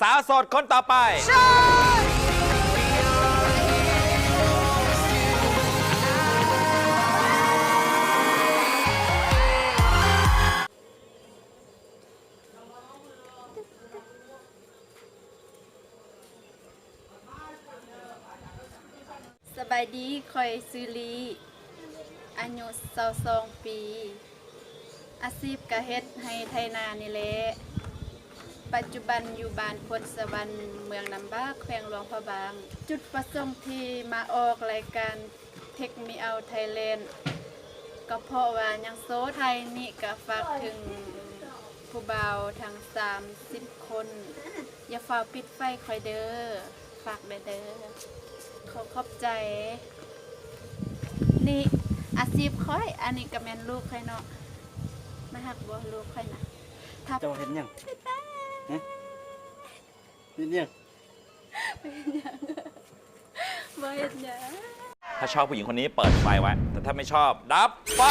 สาวโสดคนต่อไป สบายดีคอยซื้อลีอายุ22ปี อาชีพกะเฮ็ดให้ไทนานี่แหละ ปัจจุบันอยู่บ้านพลสวรรค์เมืองลำบาแขวงหลวงพระบาง จุดประสงค์ที่มาออกรายการเทคมีเอาไทยแลนด์ก็เพราะว่ายังโซไทยนี่ก็ฝากถึงผู้บ่าวทั้ง30คน อย่าฝ่าปิดไฟคอยเด้อฝากเด้อเด้อขอขอบใจ นี่อาชีพค่อย อันนี้ก็แม่นลูกค่อยเนาะมาหักบ่ลูกค่อยนะทับเจ้าเห็นยัง ฮะเห็นยังบ่เฮ็ดหยัง ถ้าชอบผู้หญิงคนนี้เปิดไฟไว้ แต่ถ้าไม่ชอบ ดับไฟ